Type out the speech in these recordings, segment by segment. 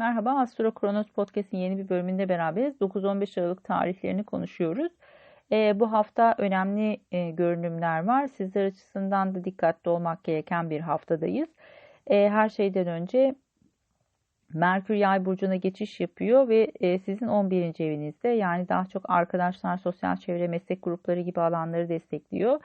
Merhaba, Astro Kronos Podcast'in yeni bir bölümünde beraberiz. 9-15 Aralık tarihlerini konuşuyoruz. E, bu hafta önemli e, görünümler var. Sizler açısından da dikkatli olmak gereken bir haftadayız. E, her şeyden önce Merkür Yay burcuna geçiş yapıyor ve e, sizin 11. evinizde yani daha çok arkadaşlar, sosyal çevre, meslek grupları gibi alanları destekliyor.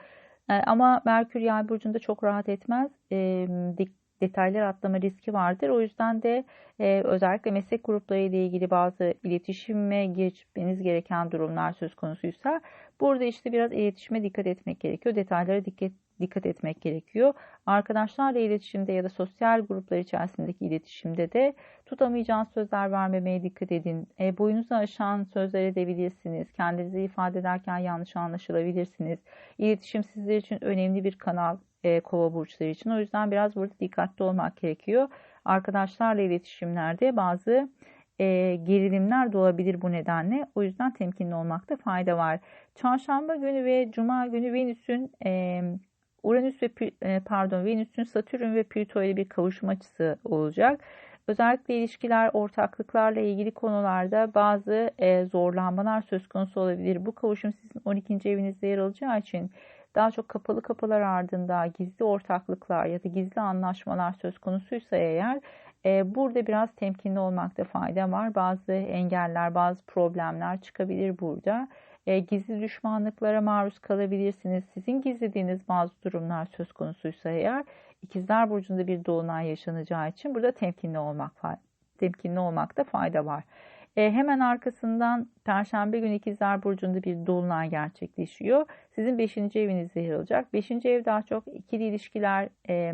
E, ama Merkür Yay burcunda çok rahat etmez. E, dik detaylar atlama riski vardır. O yüzden de e, özellikle meslek grupları ile ilgili bazı iletişime geçmeniz gereken durumlar söz konusuysa burada işte biraz iletişime dikkat etmek gerekiyor. Detaylara dikkat dikkat etmek gerekiyor. Arkadaşlarla iletişimde ya da sosyal gruplar içerisindeki iletişimde de tutamayacağınız sözler vermemeye dikkat edin. E, boyunuzu aşan sözler edebilirsiniz. Kendinizi ifade ederken yanlış anlaşılabilirsiniz. İletişim sizler için önemli bir kanal e, kova burçları için. O yüzden biraz burada dikkatli olmak gerekiyor. Arkadaşlarla iletişimlerde bazı e, gerilimler de olabilir bu nedenle. O yüzden temkinli olmakta fayda var. Çarşamba günü ve Cuma günü Venüs'ün e, Uranüs ve e, pardon Venüs'ün Satürn ve Plüto ile bir kavuşum açısı olacak. Özellikle ilişkiler, ortaklıklarla ilgili konularda bazı e, zorlanmalar söz konusu olabilir. Bu kavuşum sizin 12. evinizde yer alacağı için daha çok kapalı kapılar ardında gizli ortaklıklar ya da gizli anlaşmalar söz konusuysa eğer e, burada biraz temkinli olmakta fayda var. Bazı engeller, bazı problemler çıkabilir burada. E, gizli düşmanlıklara maruz kalabilirsiniz. Sizin gizlediğiniz bazı durumlar söz konusuysa eğer İkizler burcunda bir dolunay yaşanacağı için burada temkinli olmak temkinli olmakta fayda var. E, hemen arkasından Perşembe günü İkizler Burcu'nda bir dolunay gerçekleşiyor. Sizin 5. evinizde yer alacak. 5. ev daha çok ikili ilişkiler, e,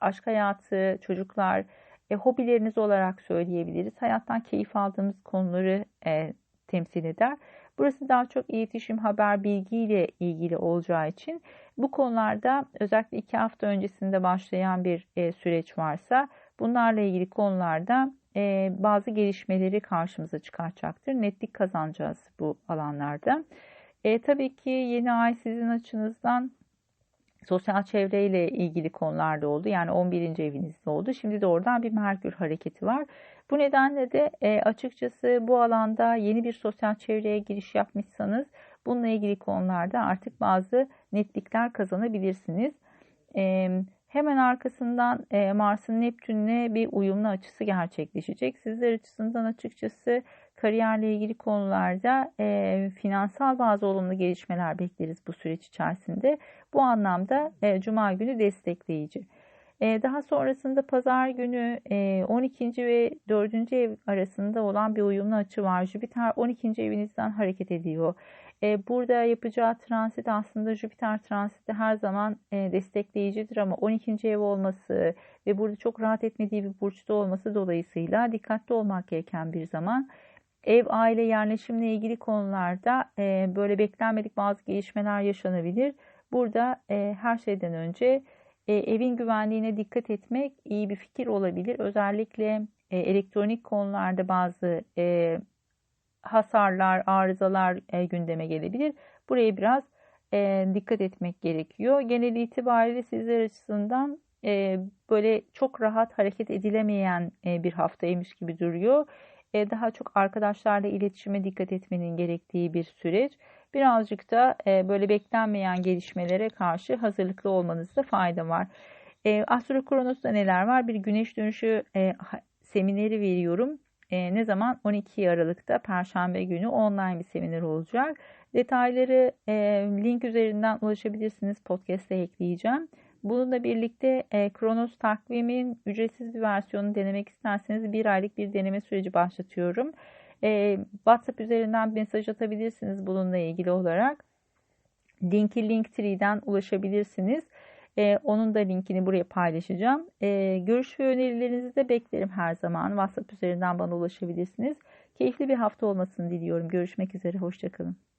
aşk hayatı, çocuklar, e, hobileriniz olarak söyleyebiliriz. Hayattan keyif aldığımız konuları e, temsil eder. Burası daha çok iletişim, haber, bilgiyle ilgili olacağı için bu konularda özellikle iki hafta öncesinde başlayan bir e, süreç varsa bunlarla ilgili konularda e, bazı gelişmeleri karşımıza çıkartacaktır. Netlik kazanacağız bu alanlarda. E, tabii ki yeni ay sizin açınızdan sosyal çevreyle ilgili konularda oldu. Yani 11. evinizde oldu. Şimdi de oradan bir Merkür hareketi var. Bu nedenle de e, açıkçası bu alanda yeni bir sosyal çevreye giriş yapmışsanız bununla ilgili konularda artık bazı netlikler kazanabilirsiniz. Hemen arkasından e, Mars'ın Neptün'le bir uyumlu açısı gerçekleşecek. Sizler açısından açıkçası kariyerle ilgili konularda e, finansal bazı olumlu gelişmeler bekleriz bu süreç içerisinde. Bu anlamda e, Cuma günü destekleyici. E, daha sonrasında pazar günü e, 12. ve 4. ev arasında olan bir uyumlu açı var. Jüpiter 12. evinizden hareket ediyor. E, burada yapacağı transit aslında Jüpiter transiti her zaman e, destekleyicidir ama 12. ev olması ve burada çok rahat etmediği bir burçta olması dolayısıyla dikkatli olmak gereken bir zaman. Ev, aile, yerleşimle ilgili konularda e, böyle beklenmedik bazı gelişmeler yaşanabilir. Burada her şeyden önce evin güvenliğine dikkat etmek iyi bir fikir olabilir. Özellikle elektronik konularda bazı hasarlar, arızalar e, gündeme gelebilir. Buraya biraz e, dikkat etmek gerekiyor. Genel itibariyle sizler açısından e, böyle çok rahat hareket edilemeyen e, bir haftaymış gibi duruyor. E, daha çok arkadaşlarla iletişime dikkat etmenin gerektiği bir süreç. Birazcık da e, böyle beklenmeyen gelişmelere karşı hazırlıklı olmanızda fayda var. E, Astro Kronos'ta neler var? Bir güneş dönüşü e, semineri veriyorum. Ne zaman? 12 Aralık'ta Perşembe günü online bir seminer olacak. Detayları link üzerinden ulaşabilirsiniz. Podcast'e ekleyeceğim. Bununla birlikte e, Kronos takvimin ücretsiz bir versiyonunu denemek isterseniz bir aylık bir deneme süreci başlatıyorum. E, WhatsApp üzerinden mesaj atabilirsiniz bununla ilgili olarak. Linki Linktree'den ulaşabilirsiniz. E, onun da linkini buraya paylaşacağım. Görüş ve önerilerinizi de beklerim her zaman. WhatsApp üzerinden bana ulaşabilirsiniz. Keyifli bir hafta olmasını diliyorum. Görüşmek üzere. Hoşçakalın.